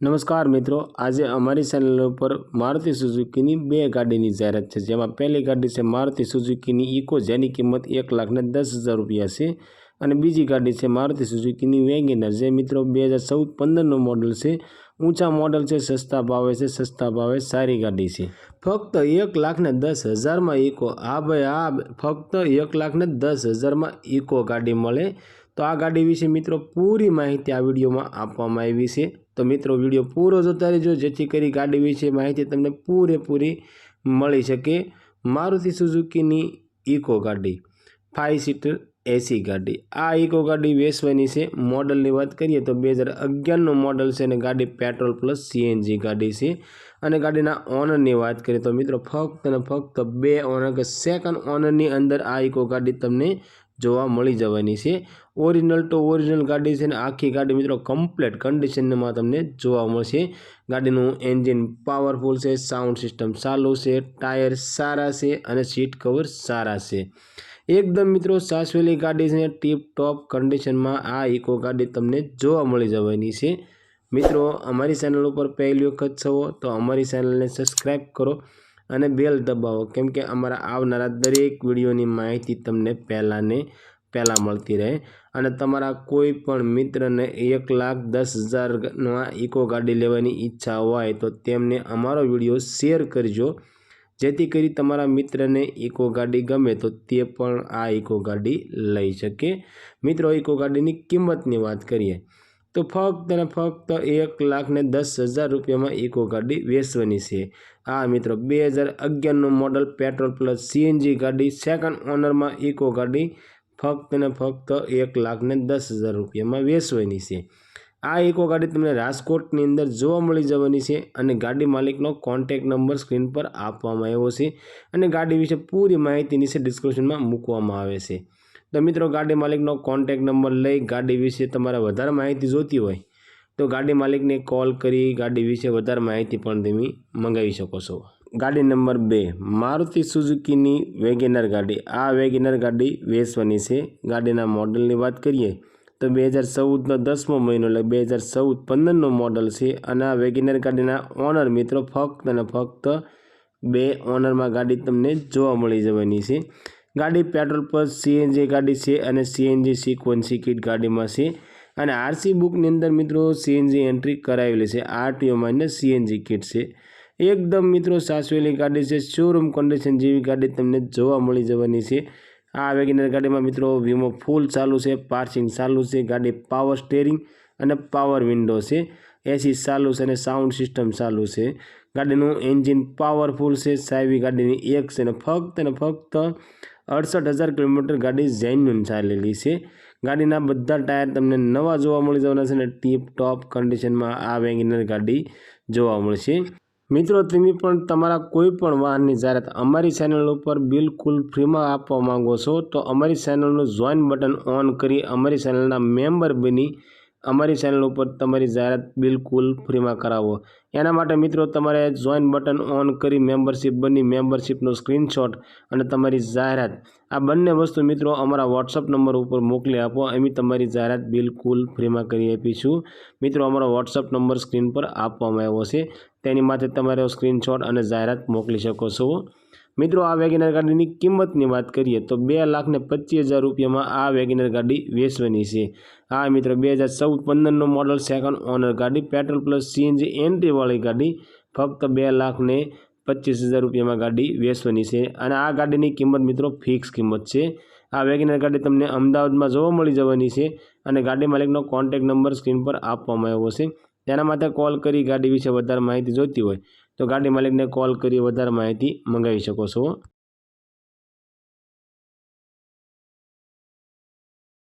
નમસ્કાર મિત્રો, આજે અમારી ચેનલ ઉપર મારુતિ સુઝુકીની બે ગાડીની જાહેરાત છે, જેમાં પહેલી ગાડી છે મારુતિ સુઝુકીની ઇકો, જેની કિંમત એક લાખને દસ હજાર રૂપિયા છે, અને બીજી ગાડી છે મારુતિ સુઝુકીની વેગેનર, જે મિત્રો બે હજાર ચૌદ પંદરનું મોડલ છે, ઊંચા મોડલ છે, સસ્તા ભાવે છે, સસ્તા ભાવે સારી ગાડી છે. ફક્ત એક લાખને દસ હજારમાં ઇકો હા ભાઈ હા ફક્ત એક લાખને દસ હજારમાં ઇકો ગાડી મળે તો આ ગાડી વિશે મિત્રો પૂરી માહિતી આ વિડીયોમાં આપવામાં આવી છે. તો મિત્રો, વીડિયો પૂરો જોતા રહેજો, જેથી કરી ગાડી વિશે માહિતી તમને પૂરેપૂરી મળી શકે. મારુતિ સુઝુકીની ઇકો ગાડી ફાઇવ સીટર એસી ગાડી. આ ઇકો ગાડી વેચવાની છે. મોડલની વાત કરીએ તો બે હજાર અગિયારનું મોડલ છે અને ગાડી પેટ્રોલ પ્લસ સીએનજી ગાડી છે. અને ગાડીના ઓનરની વાત કરીએ તો મિત્રો, ફક્ત અને ફક્ત બે ઓનર, કે સેકન્ડ ઓનરની અંદર આ ઇકો ગાડી તમને જોવા મળી જવાની છે. ઓરિજિનલ ટુ ઓરિજિનલ ગાડી છે ને આખી ગાડી મિત્રો કમ્પ્લેટ કન્ડિશનમાં તમને જોવા મળશે. ગાડીનું એન્જિન પાવરફુલ છે સાઉન્ડ સિસ્ટમ ચાલુ છે ટાયર સારા છે અને સીટ કવર સારા છે. એકદમ મિત્રો સાસવેલી ગાડી છે ટીપ ટોપ કન્ડિશનમાં આ ઇકો ગાડી તમને જોવા મળી જવાની છે. મિત્રો અમારી ચેનલ ઉપર પહેલી વખત છો તો અમારી ચેનલને સબસ્ક્રાઈબ કરો. અને બેલ દબાવો. કેમ કે અમારા આવનારા દરેક વિડીયોની માહિતી તમને પહેલાંને પહેલાં મળતી રહે. અને તમારા કોઈ પણ મિત્રને એક લાખ દસ હજારમાં ઇકો ગાડી લેવાની ઈચ્છા હોય તો તેમને અમારો વીડિયો શેર કરજો. જેથી કરી તમારા મિત્રને ઇકો ગાડી ગમે તો તે પણ આ ઇકો ગાડી લઈ શકે. મિત્રો, ઇકો ગાડીની કિંમતની વાત કરીએ. તો ફક્ત અને ફક્ત એક લાખ ને દસ હજાર રૂપિયામાં ઇકો ગાડી વેચવાની છે. આ મિત્રો, બે હજાર અગિયારનું મોડલ પેટ્રોલ પ્લસ સીએનજી ગાડી સેકન્ડ ઓનરમાં ઇકો ગાડી ફક્ત ને ફક્ત એક લાખ ને દસ હજાર રૂપિયામાં વેચવાની છે. આ ઇકો ગાડી તમને રાજકોટની અંદર જોવા મળી જવાની છે અને ગાડી માલિકનો કોન્ટેક નંબર સ્ક્રીન પર આપવામાં આવ્યો છે અને ગાડી વિશે પૂરી માહિતી નીચે ડિસ્ક્રિપ્શનમાં મૂકવામાં આવે છે. તો મિત્રો ગાડી માલિકનો કોન્ટેક નંબર લઈ ગાડી વિશે તમારે વધારે માહિતી જોતી હોય, તો ગાડી માલિકને કોલ કરી ગાડી વિશે વધારે માહિતી પણ તમે મંગાવી શકો છો. ગાડી નંબર બે, મારુતિ સુઝુકીની વેગેનર ગાડી. આ વેગેનર ગાડી વેચવાની છે. ગાડીના મોડલની વાત કરીએ, તો બે હજાર ચૌદનો દસમો મહિનો એટલે બે હજાર ચૌદ પંદરનો મોડલ છે અને આ વેગેનર ગાડીના ઓનર મિત્રો ફક્ત અને ફક્ત બે ઓનરમાં ગાડી તમને જોવા મળી જવાની છે. ગાડી પેટ્રોલ પર સીએનજી ગાડી છે અને સીએનજી સિક્વન્સી કિટ ગાડીમાં છે. અને આરસી બુકની અંદર મિત્રો સીએનજી એન્ટ્રી કરાવેલી છે. આરટીઓમાં અને સીએનજી કિટ છે. એકદમ મિત્રો સાસવેલી ગાડી છે. શોરૂમ કન્ડિશન જેવી ગાડી તમને જોવા મળી જવાની છે. આ વેગેનર ગાડીમાં મિત્રો વીમો ફૂલ ચાલુ છે. પાર્સિંગ ચાલુ છે. ગાડી પાવર સ્ટેરિંગ અને પાવર વિન્ડો છે. એસી ચાલુ છે અને સાઉન્ડ સિસ્ટમ ચાલુ છે. ગાડીનું એન્જિન પાવરફુલ છે. સાહેબી ગાડીની એક છે ને ફક્ત ને ફક્ત અડસઠ હજાર કિલોમીટર ગાડી જેન્યુન ચાલેલી છે. ગાડીના બધા ટાયર તમને નવા જોવા મળી જવાના છે અને ટીપ ટોપ કન્ડિશનમાં આ વેગનર ગાડી જોવા મળશે. મિત્રો, તમે પણ તમારા કોઈ પણ વાહનની જાહેરાત અમારી ચેનલ ઉપર બિલકુલ ફ્રીમાં આપવા માંગો છો, તો અમારી ચેનલનું જોઈન બટન ઓન કરી અમારી ચેનલના મેમ્બર બની અમારી ચેનલ ઉપર તમારી જાહેરાત બિલકુલ ફ્રીમાં કરાવો. એના માટે મિત્રો તમારે જોઈન બટન ઓન કરી મેમ્બરશિપ બની મેમ્બરશિપનો સ્ક્રીનશોટ અને તમારી જાહેરાત. આ બંને વસ્તુ મિત્રો અમારા વોટ્સઅપ નંબર ઉપર મોકલી આપો અમે તમારી જાહેરાત બિલકુલ ફ્રીમાં કરી આપીશું. મિત્રો અમારો વોટ્સઅપ નંબર સ્ક્રીન પર આપવામાં આવ્યો છે. તેની માટે તમારે સ્ક્રીનશોટ અને જાહેરાત મોકલી શકો છો. મિત્રો, આ વેગેનર ગાડીની કિંમતની વાત કરીએ તો બે લાખને પચીસ હજાર રૂપિયામાં આ વેગેનર ગાડી વેચવાની છે. આ મિત્રો, બે હજાર ચૌદ પંદરનો મોડલ સેકન્ડ ઓનર ગાડી પેટ્રોલ પ્લસ સીએનજી એન્ટ્રીવાળી ગાડી, ફક્ત બે લાખને પચીસ હજાર રૂપિયામાં ગાડી વેચવાની છે. અને આ ગાડીની કિંમત મિત્રો ફિક્સ કિંમત છે. આ વેગેનર ગાડી તમને અમદાવાદમાં જોવા મળી જવાની છે અને ગાડી માલિકનો કોન્ટેક નંબર સ્ક્રીન પર આપવામાં આવ્યો છે. તેના માટે કોલ કરી ગાડી વિશે વધારે માહિતી જોઈતી હોય તો ગાડી માલિકને કોલ કરી વધારે માહિતી મંગાવી શકો છો.